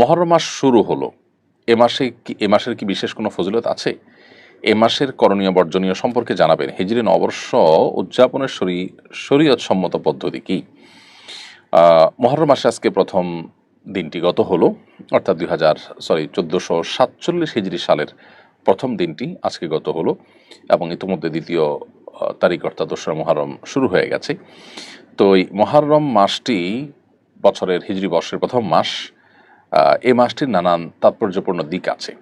মহরম মাস শুরু হলো। এ মাসে কি, এ মাসের কি বিশেষ কোনো ফজিলত আছে? এ মাসের করণীয় বর্জনীয় সম্পর্কে জানাবেন হিজরি নববর্ষ উদযাপনের শরী শরীয়ত সম্মত পদ্ধতি কি? মহরম মাসে আজকে প্রথম দিনটি গত হলো, অর্থাৎ দুই হাজার সরি, চোদ্দোশো সাতচল্লিশ হিজরি সালের প্রথম দিনটি আজকে গত হলো এবং ইতিমধ্যে দ্বিতীয় তারিখ অর্থাৎ দোসরা মহরম শুরু হয়ে গেছে। তো এই মহরম মাসটি বছরের হিজরি বর্ষের প্রথম মাস। এই মাসটির নানান তাৎপর্যপূর্ণ দিক আছে।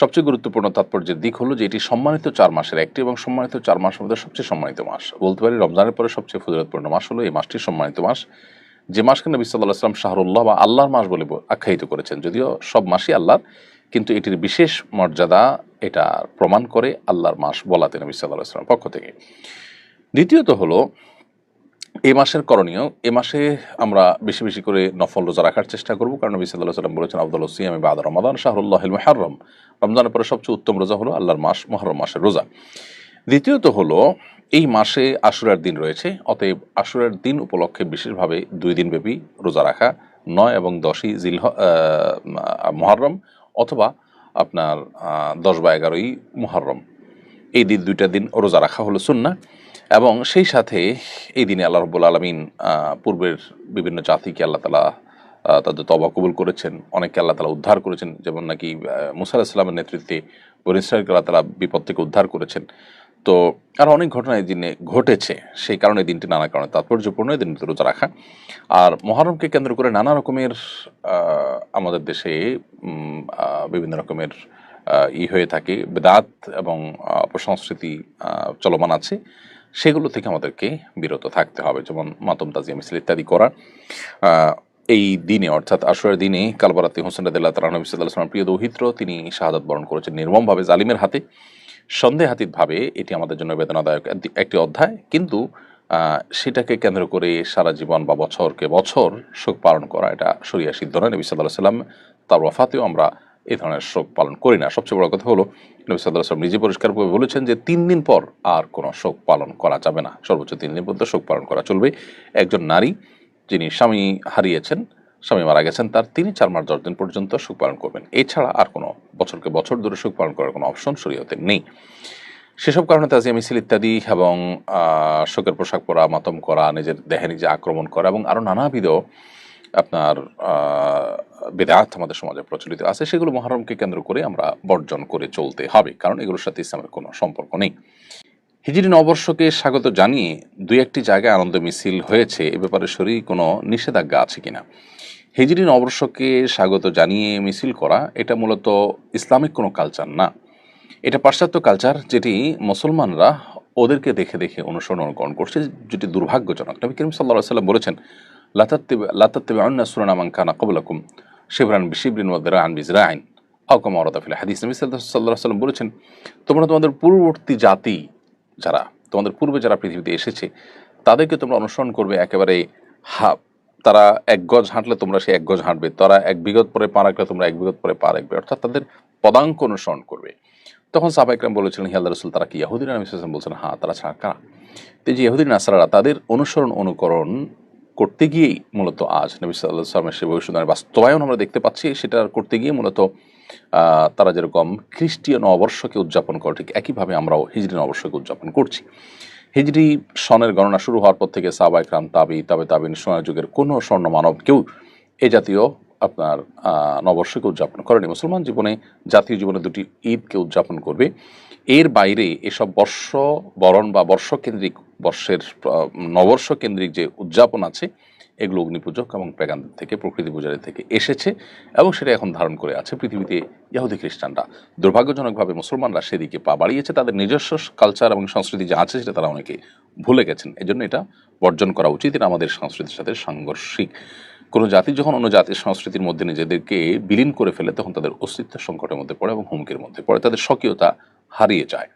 সবচেয়ে গুরুত্বপূর্ণ তাৎপর্যের দিক হলো যে এটি সম্মানিত চার মাসের একটি এবং সম্মানিত চার মাসের মধ্যে সবচেয়ে সম্মানিত মাস। বলতে পারি রমজানের পরে সবচেয়ে ফজিলতপূর্ণ মাস হলো এই মাসটি সম্মানিত মাস। যে মাসকে নবী সাল্লাহ আসলাম শাহরুল্লাহ বা আল্লাহর মাস বলে আখ্যায়িত করেছেন, যদিও সব মাসই আল্লাহর, কিন্তু এটির বিশেষ মর্যাদা এটা প্রমাণ করে আল্লাহর মাস বলাতে নবী সাল্লাহ আসলামের পক্ষ থেকে। দ্বিতীয়ত হলো এ মাসের করণীয়, এ মাসে আমরা বেশি বেশি করে নফল রোজা রাখার চেষ্টা করব। কারণ নবী সাল্লাহ সাল্লাম বলেছেন আব্দুল সিয়াম বাদ রমাদান শাহরুল্লাহ মহারম রমজানের পরে সবচেয়ে উত্তম রোজা হলো আল্লাহর মাস মহরম মাসের রোজা। দ্বিতীয়ত হলো, এই মাসে আশুরার দিন রয়েছে, অতএব আশুরার দিন উপলক্ষে বিশেষভাবে দুই দিন ব্যাপী রোজা রাখা, নয় এবং দশই জিল মহরম অথবা আপনার দশ বা এগারোই মহরম এই দিন দুইটা দিন রোজা রাখা হলো সুন্না এবং সেই সাথে এই দিনে আল্লাহ রব্বুল আলমিন পূর্বের বিভিন্ন জাতিকে আল্লাহ তালা তাদের তবা কবুল করেছেন। অনেককে আল্লাহ তালা উদ্ধার করেছেন। যেমন নাকি মুসা ইসলামের নেতৃত্বে বনি ইসরায়েলকে আল্লাহ তালা বিপদ থেকে উদ্ধার করেছেন। তো আর অনেক ঘটনা এই দিনে ঘটেছে। সেই কারণে দিনটি নানা কারণে তাৎপর্যপূর্ণ, এই দিনটি রোজা রাখা। আর মহরমকে কেন্দ্র করে নানা রকমের আমাদের দেশে বিভিন্ন রকমের ই হয়ে থাকে। বেদাত এবং অপসংস্কৃতি চলমান আছে। সেগুলো থেকে আমাদেরকে বিরত থাকতে হবে, যেমন মাতম তাজিয়া মিছিল ইত্যাদি করা এই দিনে, অর্থাৎ আশুরার দিনে কালবারাতে হোসেন রাদিল্লাহ তালা নবী সাল্লাহ আসলামের প্রিয় দৌহিত্র, তিনি শাহাদাত বরণ করেছেন নির্মমভাবে, জালিমের হাতে। সন্দেহাতীতভাবে এটি আমাদের জন্য বেদনাদায়ক একটি- অধ্যায়, কিন্তু সেটাকে কেন্দ্র করে সারা জীবন বা বছরকে বছর শোক পালন করা, এটা সরিয়া সিদ্ধ নয়। নবী সাল্লাহ সাল্লাম তার ওয়াফাতেও আমরা এই ধরনের শোক পালন করি না। সবচেয়ে বড় কথা হলো, নবী সাল্লাহ সাল্লাম নিজে পরিষ্কারভাবে বলেছেন যে তিন দিন পর আর কোনো শোক পালন করা যাবে না। সর্বোচ্চ তিন দিন পর্যন্ত শোক পালন করা চলবে। একজন নারী যিনি স্বামী হারিয়েছেন, স্বামী মারা গেছেন, তার তিনি চার মাস দশ দিন পর্যন্ত শোক পালন করবেন। এছাড়া আর কোনো বছরকে বছর ধরে শোক পালন করার কোনো অপশন শরীয়তে নেই। সেসব কারণে তাজিয়া মিছিল ইত্যাদি এবং শোকের পোশাক পরা, মাতম করা, নিজের দেহে নিজে আক্রমণ করা এবং আরও নানাবিধ আপনার বেদাত আমাদের সমাজে প্রচলিত আছে, সেগুলো মহরমকে কেন্দ্র করে আমরা বর্জন করে চলতে হবে, কারণ এগুলোর সাথে ইসলামের কোনো সম্পর্ক নেই। হিজরি নববর্ষকে স্বাগত জানিয়ে দুই একটি জায়গায় আনন্দ মিছিল হয়েছে, এ ব্যাপারে শরীর কোনো নিষেধাজ্ঞা আছে কিনা? হিজরি নববর্ষকে স্বাগত জানিয়ে মিছিল করা, এটা মূলত ইসলামিক কোনো কালচার না। এটা পাশ্চাত্য কালচার যেটি মুসলমানরা ওদেরকে দেখে দেখে অনুসরণ অনুকরণ করছে, যেটি দুর্ভাগ্যজনক। নবী করিম সাল্লাহ সাল্লাম বলেছেন লাতাত্তেবে অন্য সুরানামান খানা কবলাকুম শিবরান বিশিবরিন ওদের আন বিজরা আইন আউকাম অরদাফিল হাদিস। নবী সাল্লাহ সাল্লাম বলেছেন, তোমরা তোমাদের পূর্ববর্তী জাতি যারা, তোমাদের পূর্বে যারা পৃথিবীতে এসেছে, তাদেরকে তোমরা অনুসরণ করবে একেবারে হা, তারা এক গজ হাঁটলে তোমরা সে এক গজ হাঁটবে, তারা এক বিগত পরে পা রাখলে তোমরা এক বিগত পরে পা রাখবে। অর্থাৎ তাদের পদাঙ্ক অনুসরণ করবে। তখন সাহাবাইকরাম বলেছিলেন হিয়াল্লা রসুল, তারা কি ইয়াহুদিন আমি বলছেন হ্যাঁ তারা ছাড়া কারা? তো যে ইহুদিন নাসারারা, তাদের অনুসরণ, অনুকরণ করতে গিয়েই মূলত আজ নবী সাল্লাহ সাল্লামের সে ভবিষ্যৎবাণীর বাস্তবায়ন আমরা দেখতে পাচ্ছি, সেটা করতে গিয়ে মূলত তারা যেরকম খ্রিস্টীয় নববর্ষকে উদযাপন করে, ঠিক একইভাবে আমরাও হিজরি নববর্ষকে উদযাপন করছি। হিজরি সনের গণনা শুরু হওয়ার পর থেকে সাবা ইকরাম তাবি, তবে তাবিন, সোনার যুগের কোনো স্বর্ণ মানব কেউ এ জাতীয় আপনার নববর্ষকে উদযাপন করেনি। মুসলমান জীবনে, জাতীয় জীবনে দুটি ঈদকে উদযাপন করবে। এর বাইরে এসব বর্ষ বরণ বা বর্ষকেন্দ্রিক বর্ষের আহ, নববর্ষ কেন্দ্রিক যে উদযাপন আছে এগুলো অগ্নিপূজক এবং প্রেগান্তের থেকে প্রকৃতি পূজারী থেকে এসেছে এবং সেটা এখন ধারণ করে আছে পৃথিবীতে ইহুদি খ্রিস্টানরা। দুর্ভাগ্যজনকভাবে মুসলমানরা সেদিকে পা বাড়িয়েছে। তাদের নিজস্ব কালচার এবং সংস্কৃতি যা আছে সেটা তারা অনেকে ভুলে গেছেন। এজন্য এটা বর্জন করা উচিত। এটা আমাদের সংস্কৃতির সাথে সাংঘর্ষিক। কোনো জাতি যখন অন্য জাতির সংস্কৃতির মধ্যে নিজেদেরকে বিলীন করে ফেলে তখন তাদের অস্তিত্ব সংকটের মধ্যে পড়ে এবং হুমকির মধ্যে পড়ে। তাদের স্বকীয়তা হারিয়ে যায়